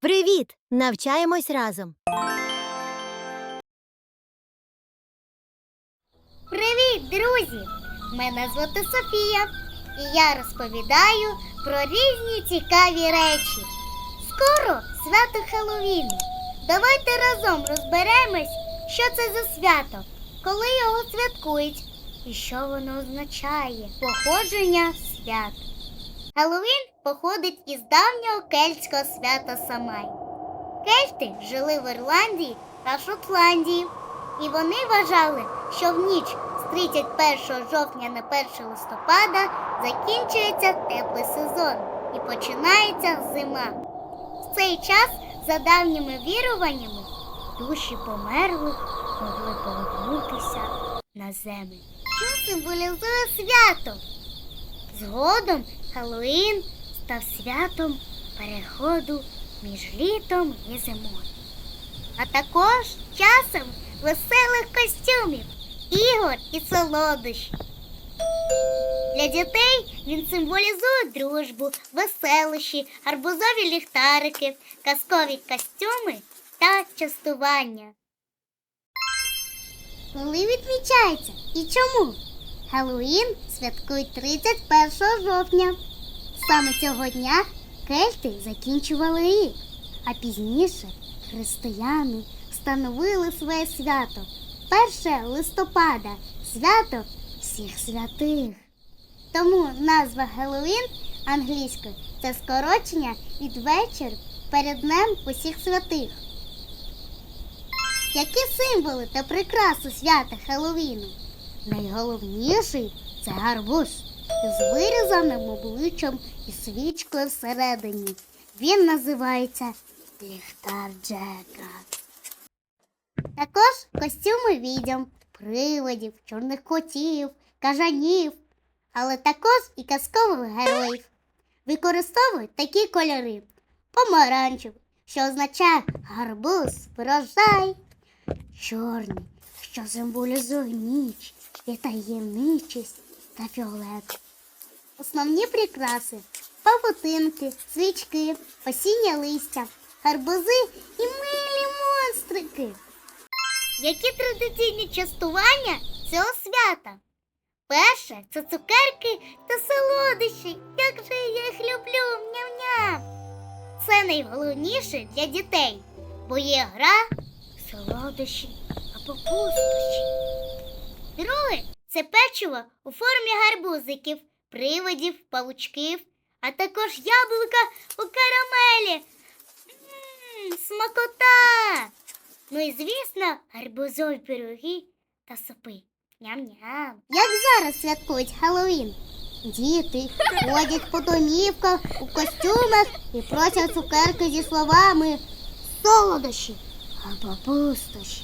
Привіт! Навчаємось разом. Привіт, друзі! Мене звати Софія, і я розповідаю про різні цікаві речі. Скоро свято Хеллоуіну. Давайте разом розберемось, що це за свято, коли його святкують і що воно означає походження свят. Хеллоуін походить із давнього кельтського свята Самай. Кельти жили в Ірландії та Шотландії, і вони вважали, що в ніч з 31 жовтня на 1 листопада закінчується теплий сезон і починається зима. В цей час, за давніми віруваннями, душі померлих могли повернутися на землю. Що символізує свято? Згодом Хеллоуін став святом переходу між літом і зимою. А також часом веселих костюмів, ігор і солодощів. Для дітей він символізує дружбу, веселощі, гарбузові ліхтарики, казкові костюми та частування. Коли відмічається і чому? Хеллоуін святкують 31 жовтня. Саме цього дня кельти закінчували рік, а пізніше християни встановили своє свято 1 листопада свято всіх святих. Тому назва Геловін англійською це скорочення від вечір перед днем усіх святих. Які символи та прикраси свята Хеллоуіну? Найголовніший це гарбуз з вирізаним обличчям і свічкою всередині. Він називається ліхтар Джека. Також костюми відьом, привидів, чорних котів, кажанів, але також і казкових героїв. Використовують такі кольори помаранчевий, що означає гарбуз, врожай, чорний, що символізує ніч і таємничість та фіолет. Основні прикраси павутинки, свічки, осіннє листя, гарбузи і милі монстрики. Які традиційні частування цього свята? Перше це цукерки та солодощі. Як же я їх люблю, ням-ням. Це найголовніше для дітей, бо є гра, солодощі або пустощі. Друге це печиво у формі гарбузиків, привидів, павучків, а також яблука у карамелі. Мм, смакота! Ну і звісно, гарбузові пироги та супи. Ням-ням. Як зараз святкують Хеллоуін? Діти ходять по домівках у костюмах і просять цукерки зі словами солодощі або пустощі.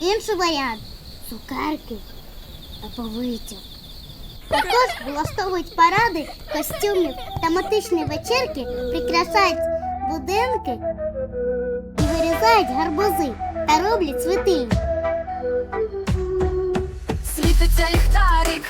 Інший варіант цукерки або витяг. Також влаштовують паради, костюмів, тематичні вечірки, прикрашають будинки і вирізають гарбузи та роблять світильні. Світиться ліхтарик,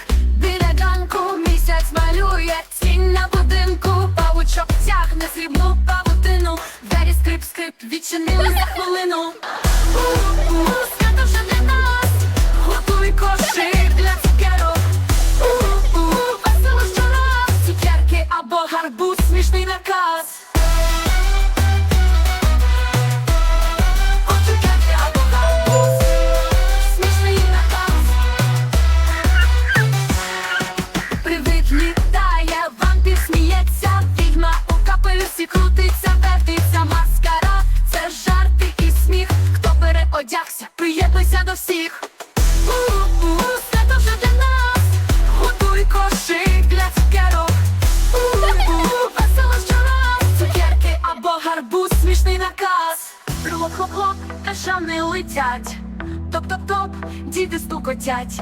кашани летять. Топ-топ-топ, діти стукотять.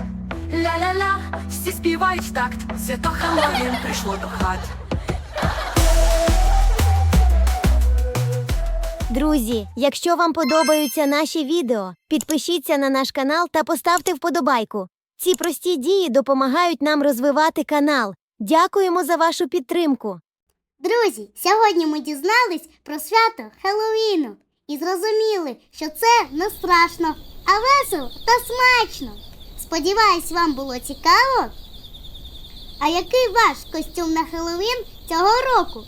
Ля-ля-ля, всі співають в такт. Свято Хеллоуін прийшло до хат. Друзі, якщо вам подобаються наші відео, підпишіться на наш канал та поставте вподобайку. Ці прості дії допомагають нам розвивати канал. Дякуємо за вашу підтримку. Друзі, сьогодні ми дізнались про свято Хеллоуіну і зрозуміли, що це не страшно, а весело та смачно. Сподіваюсь, вам було цікаво. А який ваш костюм на Хеллоуін цього року?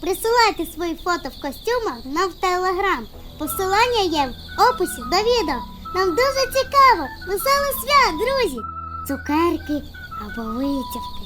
Присилайте свої фото в костюмах нам в Телеграм. Посилання є в описі до відео. Нам дуже цікаво, веселих свят, друзі! Цукерки або витівки.